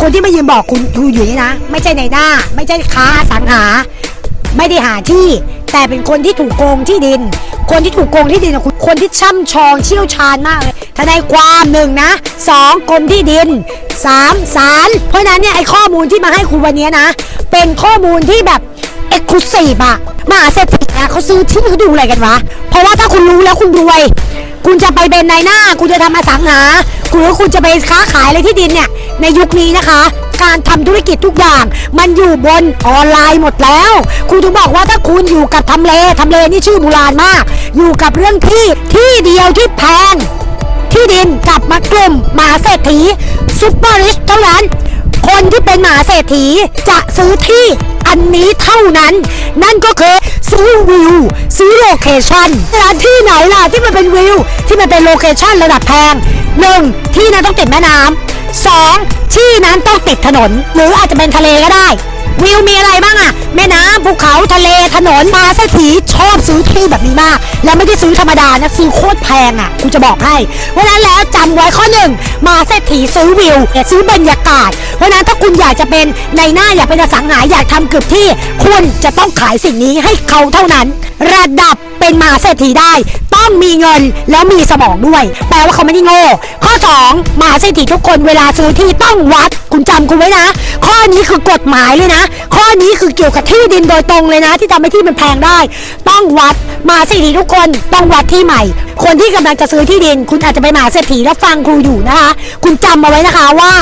คนที่มายืนบอกคุณคุณอยู่นี่นะ ไม่ใช่ในหน้า ไม่ใช่ค้าสังหา ไม่ได้หาที่ แต่เป็นคนที่ถูกโกงที่ดิน คนที่ถูกโกงที่ดินอะคุณคนที่ช่ำชองเชี่ยวชาญมากเลยทนายความหนึ่งนะสองกรมที่ดินสามศาลเพราะนั้นเนี่ยไอ้ข้อมูลที่มาให้คุณวันนี้นะ เป็นข้อมูลที่แบบเอกลุศิบอะมหาเศรษฐีอะเขาซื้อที่เขาดูอะไรกันวะ เพราะว่าถ้าคุณรู้แล้วคุณรวย คุณจะไปเป็นนายหน้า คุณจะทำอสังหา คุณว่าคุณจะไปค้าขายอะไรที่ดินเนี่ย ในยุคนี้นะคะ การทำธุรกิจทุกอย่าง มันอยู่บนออนไลน์หมดแล้วคุณถึงบอกว่าถ้าคุณอยู่กับทำเลทำเลนี่ชื่อโบราณมาก อยู่กับเรื่องที่ที่เดียวที่แพงที่ดินกับมากลุ่มมหาเศรษฐีซุปเปอร์ริชเท่านั้น คนที่เป็นมหาเศรษฐีจะซื้อที่อันนี้เท่านั้น นั่นก็คือซื้อวิว ซื้อโลเคชั่นแล้วที่ไหนล่ะที่มันเป็นวิว ที่มันเป็นโลเคชั่นระดับแพงหนึ่งที่นั้นต้องติดแม่น้ำ สองที่นั้นต้องติดถนน หรืออาจจะเป็นทะเลก็ได้ วิวมีอะไรบ้างอะแม่น้ำภูเขาทะเลถนนมาเศรษฐีชอบซื้อที่แบบนี้มาก แล้วไม่ได้ซื้อธรรมดานะซื้อโคตรแพงอะกูจะบอกให้เพราะนั้นแล้วจำไว้ข้อหนึ่งมาเศรษฐีซื้อวิวอย่าซื้อบรรยากาศ เพราะนั้นถ้าคุณอยากจะเป็นในหน้าอยากเป็นอสังหาอยากทำเกือบที่ คุณจะต้องขายสิ่งนี้ให้เขาเท่านั้น ระดับเป็นมหาเศรษฐีได้ ต้องมีเงินแล้วมีสมองด้วย แปลว่าเขาไม่ได้โง่ 2มหาเศรษฐีทุกคนเวลาซื้อที่ต้องวัด คุณจำคุณไว้นะ ข้อนี้คือกฎหมายเลยนะ ข้อนี้คือเกี่ยวกับที่ดินโดยตรงเลยนะ ที่ทำให้ที่มันแพงได้ ต้องวัดมหาเศรษฐีทุกคนต้องวัดที่ใหม่ คนที่กำลังจะซื้อที่ดิน คุณอาจจะไปมหาเศรษฐีแล้วฟังครูอยู่นะคะ คุณจำเอาไว้นะคะว่า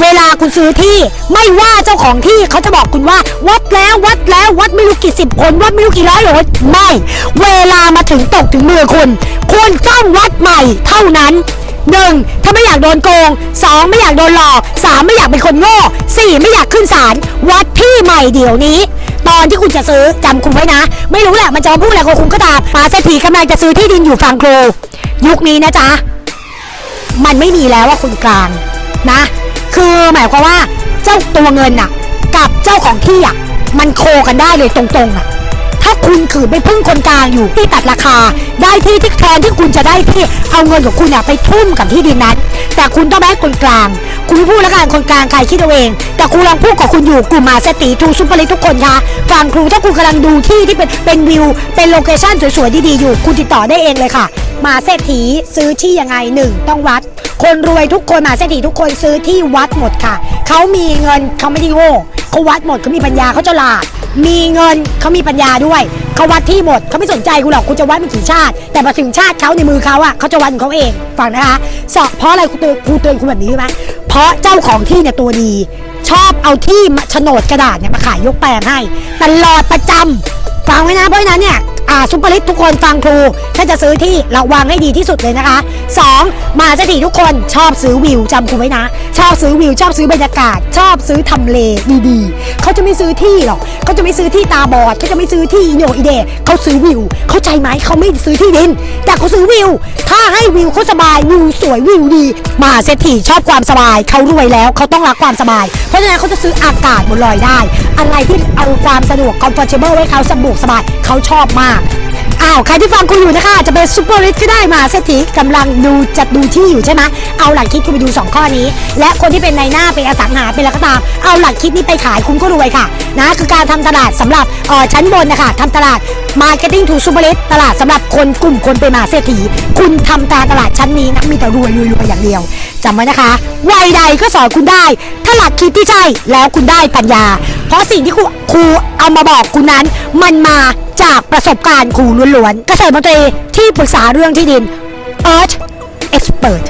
เวลาคุณซื้อที่ไม่ว่าเจ้าของที่เขาจะบอกคุณว่า วัดแล้ววัดแล้ววัดไม่รู้กี่สิบคนวัดไม่รู้กี่ร้อยหนไม่ เวลามาถึงตกถึงมือคุณคุณต้องวัดใหม่เท่านั้น หนึ่งถ้าไม่อยากโดนโกงสองไม่อยากโดนหลอกสามไม่อยากเป็นคนโง่สี่ไม่อยากขึ้นศาลวัดที่ใหม่เดี๋ยวนี้ ตอนที่คุณจะซื้อจำคุณไว้นะ ไม่รู้แหละมันจะมาพูดอะไรกับคุณก็ตามมาเศรษฐีกำลังจะซื้อที่ดินอยู่ฝั่งครูยุคนี้นะจ๊ะมันไม่มีแล้วว่าคุณกลางนะ คือหมายความว่าเจ้าตัวเงินน่ะ กับเจ้าของที่อะมันโคกันได้เลยตรงๆอะ ถ้าคุณขืนไปพึ่งคนกลางอยู่ที่ตัดราคา ได้ที่ที่แทนที่คุณจะได้ที่เอาเงินของคุณเนี่ยไปทุ่มกับที่ดินนั้น แต่คุณต้องแบกคนกลาง คุณพูดแล้วกันคนกลางใครคิดเอาเอง แต่ครูลองพูดกับคุณอยู่กลุ่มมาเศรษฐีทูซุปเปอร์ลิทุกคนคะฟังครูถ้าคุณกำลังดูที่ที่เป็นเป็นวิว เป็นโลเคชั่นสวยๆดีๆอยู่ คุณติดต่อได้เองเลยค่ะ มาเศรษฐีซื้อที่ยังไงหนึ่งต้องวัด คนรวยทุกคนมาเศรษฐีทุกคนซื้อที่วัดหมดค่ะเขามีเงินเขาไม่ได้โง่เขาวัดหมดเขามีปัญญาเขาฉลาด มีเงินเขามีปัญญาด้วยเขาวัดที่หมดเขาไม่สนใจกูหรอกกูจะวัดเป็นกี่ชาติ แต่พอถึงชาติเขาในมือเขาอะเขาจะวัดของเขาเองฟังนะคะสอบเพราะอะไรครูเตือนครูเตือนคุณแบบนี้ใช่ไหมเพราะเจ้าของที่เนี่ยตัวดี ชอบเอาที่มาโฉนดกระดาษเนี่ยมาขายยกแปลงให้ตลอดประจำฟังไว้นะเพราะนั้นเนี่ย ซุปเปอร์ลิสทุกคนฟังครู ถ้าจะซื้อที่ระวังให้ดีที่สุดเลยนะคะ 2. มาเศรษฐีทุกคนชอบซื้อวิวจำครูไว้นะ ชอบซื้อวิวชอบซื้อบรรยากาศ ชอบซื้อทำเลดีๆเขาจะไม่ซื้อที่หรอกเขาจะไม่ซื้อที่ตาบอดเขาจะไม่ซื้อที่อีโนอีเดเขาซื้อวิว เข้าใจไหมเขาไม่ซื้อที่ดิน แต่เขาซื้อวิว ถ้าให้วิวเขาสบายวิวสวยวิวดี มาเศรษฐีชอบความสบายเขารวยแล้วเขาต้องรักความสบาย เพราะฉะนั้นเขาจะซื้ออากาศบนลอยได้ อะไรที่เอาความสะดวก comfortable ไว้เขาสะดวกสบายเขาชอบมาก อ้าวใครที่ฟังคุณอยู่นะคะจะเป็นซูเปอร์ริชก็ได้มาเศรษฐีกำลังดูจัดดูที่อยู่ใช่ไหมเอาหลักคิดคุณไปดู 2 ข้อนี้ และคนที่เป็นในหน้าเป็นอสังหาเป็นอะไรก็ตามเอาหลักคิดนี้ไปขายคุณก็รวยค่ะนะคือการทำตลาดสำหรับเออชั้นบนนะคะทำตลาด Marketing to Super Rich ตลาดสำหรับคนกลุ่มคนเป็นมหาเศรษฐีคุณทำตาตลาดชั้นนี้นะมีแต่รวยรวยรวยอย่างเดียวจำไว้นะคะวัยใดก็สอนคุณได้ ถ้าหลักคิดที่ใช่แล้วคุณได้ปัญญา เพราะสิ่งที่ครูครูเอามาบอกคุณนั้น มันมาจากประสบการณ์ครูล้วนๆเกษตรมนตรีที่ปรึกษาเรื่องที่ดิน Earth Expert